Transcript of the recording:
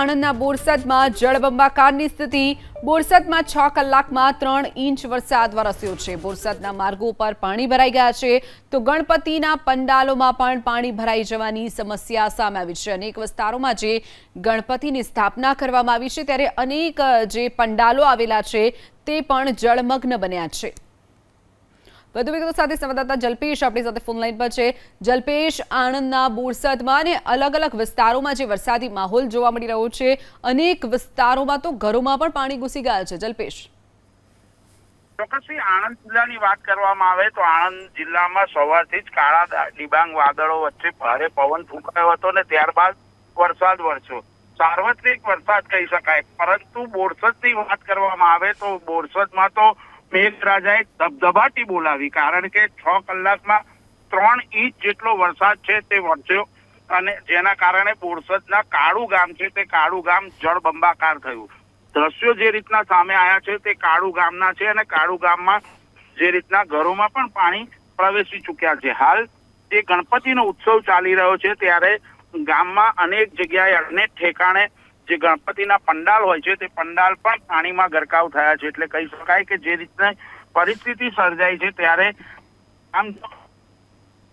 આણંદના બોરસદમાં જળબંબાકારની સ્થિતિ. બોરસદમાં છ કલાકમાં ત્રણ ઇંચ વરસાદ વરસ્યો છે. બોરસદના માર્ગો પર પાણી ભરાઈ ગયા છે. તો ગણપતિના પંડાલોમાં પણ પાણી ભરાઈ જવાની સમસ્યા સામે આવી છે. અનેક વિસ્તારોમાં જે ગણપતિની સ્થાપના કરવામાં આવી છે, ત્યારે અનેક જે પંડાલો આવેલા છે, તે પણ જળમગ્ન બન્યા છે. વધુ વિગતો સાથે સંવાદદાતા જલ્પેશ આપણી સાથે ફોન લાઈન પર છે. જલ્પેશ, આણંદના બોરસદમાં અને અલગ અલગ વિસ્તારોમાં જે વરસાદી માહોલ જોવા મળી રહ્યો છે, અનેક વિસ્તારોમાં તો ઘરોમાં પણ પાણી ઘૂસી ગયા છે. જલ્પેશ. ચોક્કસથી આણંદ જિલ્લાની વાત કરવામાં આવે તો આણંદ જિલ્લામાં સવારથી જ કાળા ડિબાંગ વાદળો વચ્ચે ભારે પવન ફૂંકાયો હતો ને ત્યારબાદ વરસાદ વરસ્યો. સાર્વત્રિક વરસાદ કહી શકાય. પરંતુ બોરસદની વાત કરવામાં આવે તો બોરસદમાં તો મેઘરાજાએ ધબધબાટી બોલાવી કારણ કે છ કલાકમાં ત્રણ ઇંચ જેટલો વરસાદ છે તે વરસ્યો અને જેના કારણે બોરસદના કાળુ ગામ છે તે કાળુ ગામ જળબંબાકાર થયું. દ્રશ્યો જે રીતના સામે આવ્યા છે તે કાળુ ગામના છે અને કાળુ ગામમાં જે રીતના ઘરોમાં પણ પાણી પ્રવેશી ચૂક્યા છે. હાલ જે ગણપતિનો ઉત્સવ ચાલી રહ્યો છે ત્યારે ગામમાં અનેક જગ્યાએ અનેક ઠેકાણે જે ગણપતિના પંડાલ હોય છે, તે પંડાલ પણ પાણીમાં ગરકાવ થયા છે. એટલે કહી શકાય કે જે રીતના પરિસ્થિતિ સર્જાઈ છે, ત્યારે આમ